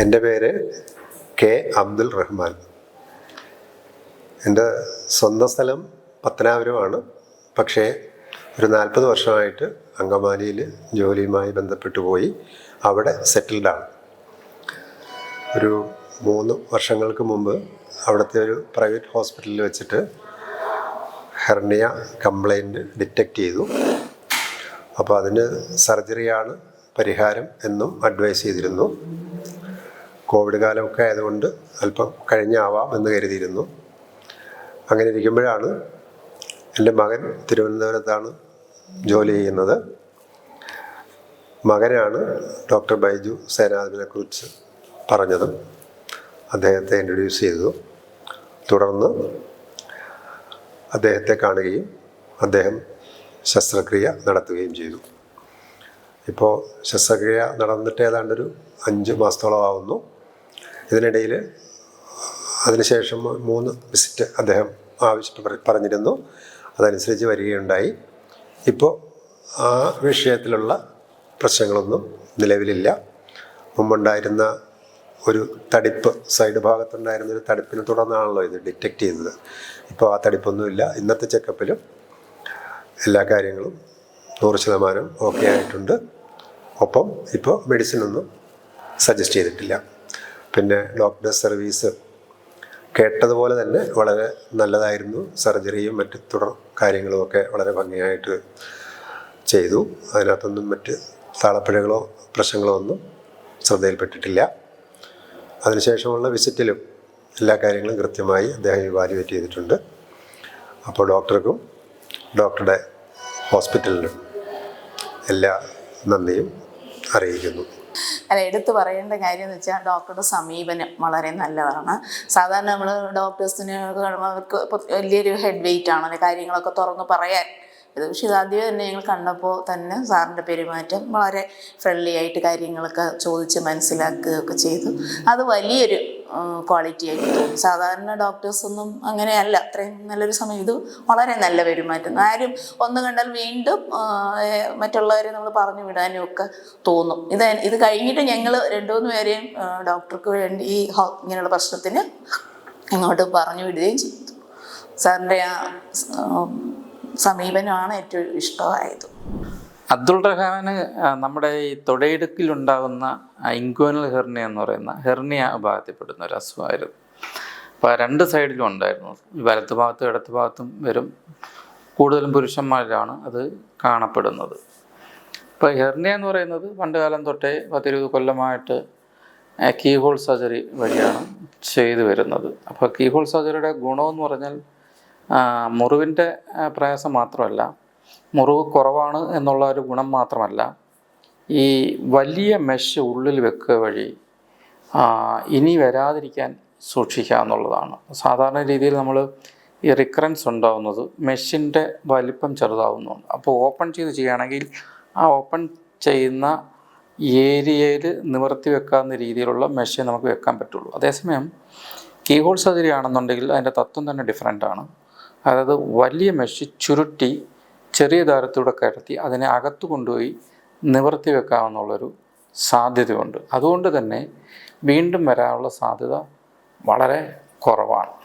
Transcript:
എന്റെ പേര് കെ അബ്ദുൽ റഹ്മാൻ. എന്റെ സ്വന്തം സ്ഥലം പത്തനാപുരമാണ്. പക്ഷേ ഒരു നാൽപ്പത് വർഷമായിട്ട് അങ്കമാലിയിൽ ജോലിയുമായി ബന്ധപ്പെട്ട് പോയി. അവിടെ സെറ്റിൽഡാണ് ഒരു മൂന്ന് വർഷങ്ങൾക്ക് മുമ്പ് അവിടുത്തെ ഒരു പ്രൈവറ്റ് ഹോസ്പിറ്റലിൽ വെച്ചിട്ട് ഹെർണിയ കംപ്ലൈന്റ് ഡിറ്റക്റ്റ് ചെയ്തു. അപ്പോൾ അതിന് സർജറിയാണ് പരിഹാരം എന്നും അഡ്വൈസ് ചെയ്തിരുന്നു. കോവിഡ് കാലമൊക്കെ ആയതുകൊണ്ട് അല്പം കഴിഞ്ഞാവാം എന്ന് കരുതിയിരുന്നു. അങ്ങനെ ഇരിക്കുമ്പോഴാണ് എന്റെ മകൻ തിരുവനന്തപുരത്താണ് ജോലി ചെയ്യുന്നത്. മകനാണ് ഡോക്ടർ ബൈജു സേനാദിനെ കുറിച്ച് പറഞ്ഞതും. അദ്ദേഹത്തെ ഇൻട്രൊഡ്യൂസ് ചെയ്തു. തുടർന്ന് അദ്ദേഹത്തെ കാണുകയും അദ്ദേഹം ശസ്ത്രക്രിയ നടത്തുകയും ചെയ്തു. ഇപ്പോൾ ശസ്ത്രക്രിയ നടന്നിട്ട് ഏതാണ്ടൊരു അഞ്ച് മാസത്തോളം ആവുന്നു ഇതിനിടയിൽ അതിനുശേഷം മൂന്ന് വിസിറ്റ് അദ്ദേഹം ആവശ്യം പറഞ്ഞിരുന്നു. അതനുസരിച്ച് വരികയുണ്ടായി. ഇപ്പോൾ ആ വിഷയത്തിലുള്ള പ്രശ്നങ്ങളൊന്നും നിലവിലില്ല. മുമ്പുണ്ടായിരുന്ന ഒരു തടിപ്പ് സൈഡ് ഭാഗത്തുണ്ടായിരുന്ന ഒരു തടിപ്പിനെ തുടർന്നാണല്ലോ ഇത് ഡിറ്റക്റ്റ് ചെയ്തത്. ഇപ്പോൾ ആ തടിപ്പൊന്നുമില്ല. ഇന്നത്തെ ചെക്കപ്പിലും എല്ലാ കാര്യങ്ങളും നൂറ് ശതമാനം ഓക്കെ ആയിട്ടുണ്ട്. ഒപ്പം ഇപ്പോൾ മെഡിസിനൊന്നും സജസ്റ്റ് ചെയ്തിട്ടില്ല. പിന്നെ ഡോക്ടർ സർവീസ് കേട്ടതുപോലെ തന്നെ വളരെ നല്ലതായിരുന്നു. സർജറിയും മറ്റ് തുടർ കാര്യങ്ങളുമൊക്കെ വളരെ ഭംഗിയായിട്ട് ചെയ്തു. അതിനകത്തൊന്നും മറ്റ് താളപ്പിഴകളോ പ്രശ്നങ്ങളോ ഒന്നും ശ്രദ്ധയിൽപ്പെട്ടിട്ടില്ല. അതിനുശേഷമുള്ള വിസിറ്റിലും എല്ലാ കാര്യങ്ങളും കൃത്യമായി അദ്ദേഹം ഇവാലുവേറ്റ് ചെയ്തിട്ടുണ്ട്. അപ്പോൾ ഡോക്ടർക്കും ഡോക്ടറുടെ ഹോസ്പിറ്റലിനും എല്ലാ നന്ദിയും അറിയിക്കുന്നു. അല്ല എടുത്തു പറയേണ്ട കാര്യം എന്ന് വെച്ചാൽ ഡോക്ടറുടെ സമീപനം വളരെ നല്ലതാണ്. സാധാരണ നമ്മൾ ഡോക്ടേഴ്സിന് അവർക്ക് വലിയൊരു ഹെഡ് വെയിറ്റ് ആണ് കാര്യങ്ങളൊക്കെ തുറന്ന് പറയാൻ. ഇത് പക്ഷെ ഇതാദ്യമേ തന്നെ ഞങ്ങൾ കണ്ടപ്പോൾ തന്നെ സാറിന്റെ പെരുമാറ്റം വളരെ ഫ്രണ്ട്ലി ആയിട്ട് കാര്യങ്ങളൊക്കെ ചോദിച്ച് മനസ്സിലാക്കുകയൊക്കെ ചെയ്തു. അത് വലിയൊരു ക്വാളിറ്റി തോന്നും. സാധാരണ ഡോക്ടേഴ്സ് ഒന്നും അങ്ങനെയല്ല. അത്രയും നല്ലൊരു സമയം. ഇത് വളരെ നല്ല പെരുമാറ്റം. ആരും ഒന്ന് കണ്ടാൽ വീണ്ടും മറ്റുള്ളവരെ നമ്മൾ പറഞ്ഞു വിടാനും ഒക്കെ തോന്നും. ഇത് ഇത് കഴിഞ്ഞിട്ട് ഞങ്ങൾ രണ്ടു മൂന്ന് പേരെയും ഡോക്ടർക്ക് വേണ്ടി ഈ ഇങ്ങനെയുള്ള പ്രശ്നത്തിന് ഇങ്ങോട്ട് പറഞ്ഞു വിടുകയും ചെയ്തു. സാറിന്റെ ആ, സമീപനമാണ് ഏറ്റവും ഇഷ്ടമായത്. അബ്ദുൾ റഹ്മാന് നമ്മുടെ ഈ തൊടയിടുക്കിലുണ്ടാകുന്ന ഇൻക്വനൽ ഹെർണിയ എന്ന് പറയുന്ന ഹെർണിയ വിഭാഗത്തിൽപ്പെടുന്ന ഒരു അസുഖമായിരുന്നു. അപ്പോൾ രണ്ട് സൈഡിലും ഉണ്ടായിരുന്നു. വലത്ത് ഭാഗത്തും ഇടത്ത് ഭാഗത്തും വരും. കൂടുതലും പുരുഷന്മാരിലാണ് അത് കാണപ്പെടുന്നത്. ഇപ്പോൾ ഹെർണിയ എന്ന് പറയുന്നത് പണ്ട് കാലം തൊട്ടേ പത്തിരുപത് കൊല്ലമായിട്ട് കീഹോൾ സർജറി വഴിയാണ് ചെയ്തു വരുന്നത്. അപ്പോൾ കീഹോൾ സർജറിയുടെ ഗുണമെന്ന് പറഞ്ഞാൽ മുറിവിന്റെ പ്രയാസം മാത്രമല്ല മുറിവ് കുറവാണ് എന്നുള്ള ഒരു ഗുണം മാത്രമല്ല ഈ വലിയ മെഷ് ഉള്ളിൽ വെക്കുക വഴി ഇനി വരാതിരിക്കാൻ സൂക്ഷിക്കുക എന്നുള്ളതാണ്. സാധാരണ രീതിയിൽ നമ്മൾ ഈ റിക്കറൻസ് ഉണ്ടാവുന്നത് മെഷിന്റെ വലിപ്പം ചെറുതാവുന്നതാണ് അപ്പോൾ ഓപ്പൺ ചെയ്ത് ചെയ്യുകയാണെങ്കിൽ ആ ഓപ്പൺ ചെയ്യുന്ന ഏരിയയിൽ നിവർത്തി വെക്കാവുന്ന രീതിയിലുള്ള മെഷേ നമുക്ക് വെക്കാൻ പറ്റുള്ളൂ. അതേസമയം കീഹോൾ സർജറി ആണെന്നുണ്ടെങ്കിൽ അതിന്റെ തത്വം തന്നെ ഡിഫറെന്റ് ആണ്. അതായത് വലിയ മെഷ് ചുരുട്ടി ചെറിയ ദാരത്തൂടെ കയറ്റി അതിനെ അകത്തു കൊണ്ടുപോയി നിവർത്തി വെക്കാമെന്നുള്ളൊരു സാധ്യതയുണ്ട്. അതുകൊണ്ട് തന്നെ വീണ്ടും വരാനുള്ള സാധ്യത വളരെ കുറവാണ്.